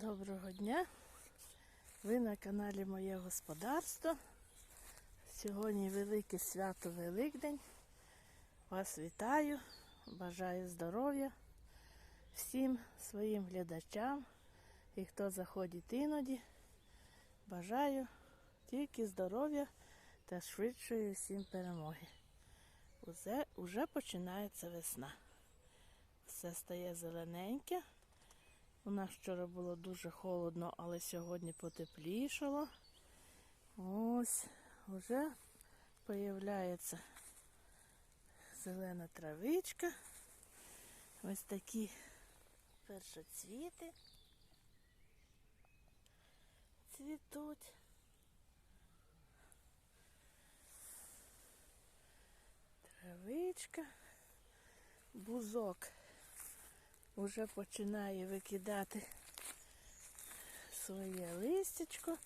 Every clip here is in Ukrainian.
Доброго дня! Ви на каналі Моє Господарство. Сьогодні велике свято Великдень. Вас вітаю, бажаю здоров'я всім своїм глядачам і хто заходить іноді. Бажаю тільки здоров'я та швидшої всім перемоги. Уже, уже починається весна. Все стає зелененьке. У нас вчора було дуже холодно, але сьогодні потеплішало. Ось вже появляється зелена травичка. Ось такі першоцвіти цвітуть. Травичка, бузок вже починає викидати своє листячко.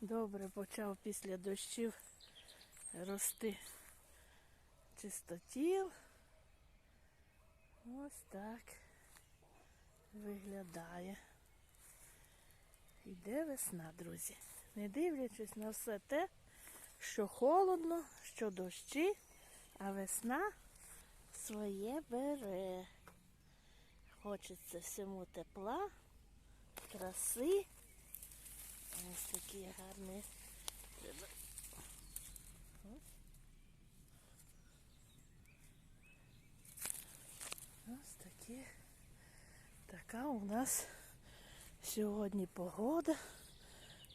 Добре почав після дощів рости чистотіл. Ось так виглядає. Іде весна, друзі. Не дивлячись на все те, що холодно, що дощі, а весна своє бере. Хочеться всьому тепла, краси. Ось такі гарні. Ось. Такі. Така у нас сьогодні погода.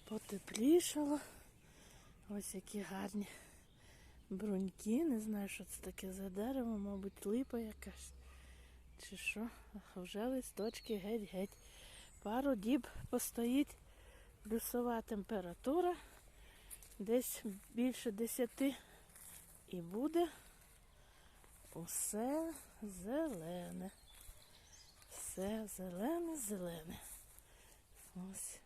Потеплішало. Ось які гарні бруньки. Не знаю, що це таке за дерево, мабуть, липа якась. Чи що? Вже листочки геть-геть. Пару діб постоїть плюсова температура. Десь більше 10 і буде усе зелене. Все зелене, зелене. Ось.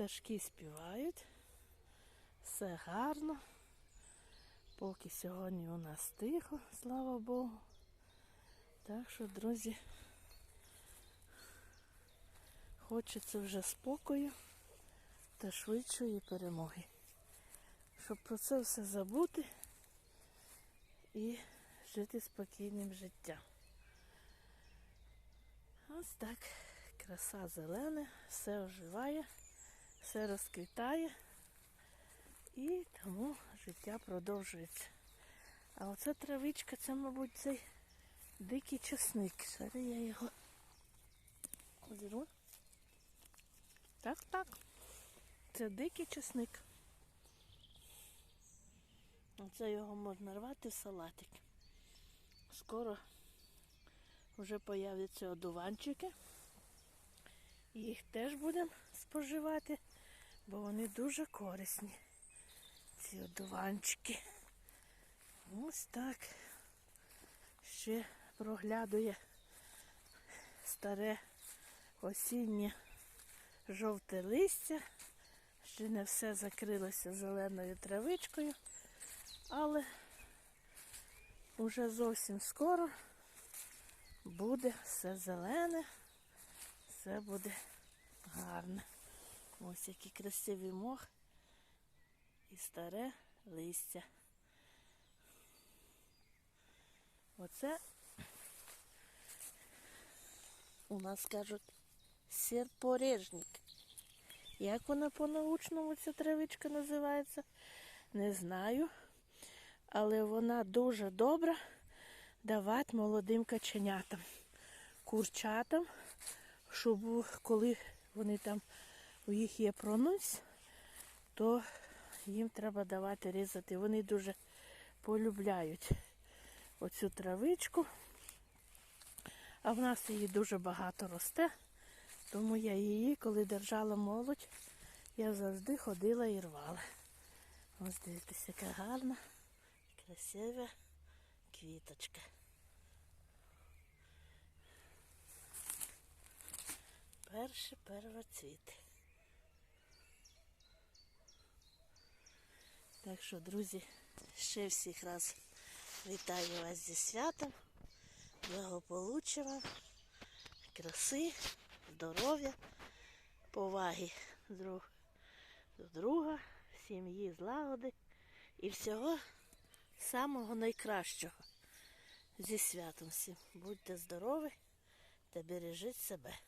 Пташки співають. Все гарно. Поки сьогодні у нас тихо, слава Богу. Так що, друзі, хочеться вже спокою та швидшої перемоги. Щоб про це все забути і жити спокійним життям. Ось так, краса зелена, все оживає все розквітає і тому життя продовжується. А оця травичка, це, мабуть, цей дикий часник. Зараз я його зірву. Так, так. Це дикий часник. Оце його можна рвати в салатик. Скоро вже появляться одуванчики. Їх теж будемо споживати бо вони дуже корисні. Ці одуванчики. Ось так. Ще проглядує старе осіннє жовте листя. Ще не все закрилося зеленою травичкою, але вже зовсім скоро буде все зелене, все буде гарне. Ось який красивий мох і старе листя. Оце у нас кажуть серпорежник. Як вона по-научному ця травичка називається, не знаю. Але вона дуже добра давати молодим каченятам, курчатам, щоб коли вони там у їх є пронос, то їм треба давати різати. Вони дуже полюбляють оцю травичку. А в нас її дуже багато росте, тому я її, коли держала молодь, я завжди ходила і рвала. Ось дивіться, яка гарна, красива квіточка. Перші первоцвіти. Так що, друзі, ще всіх раз вітаю вас зі святом. Благополуччя вам, краси, здоров'я, поваги друг до друга, сім'ї, злагоди і всього самого найкращого. Зі святом всім. Будьте здорові та бережіть себе.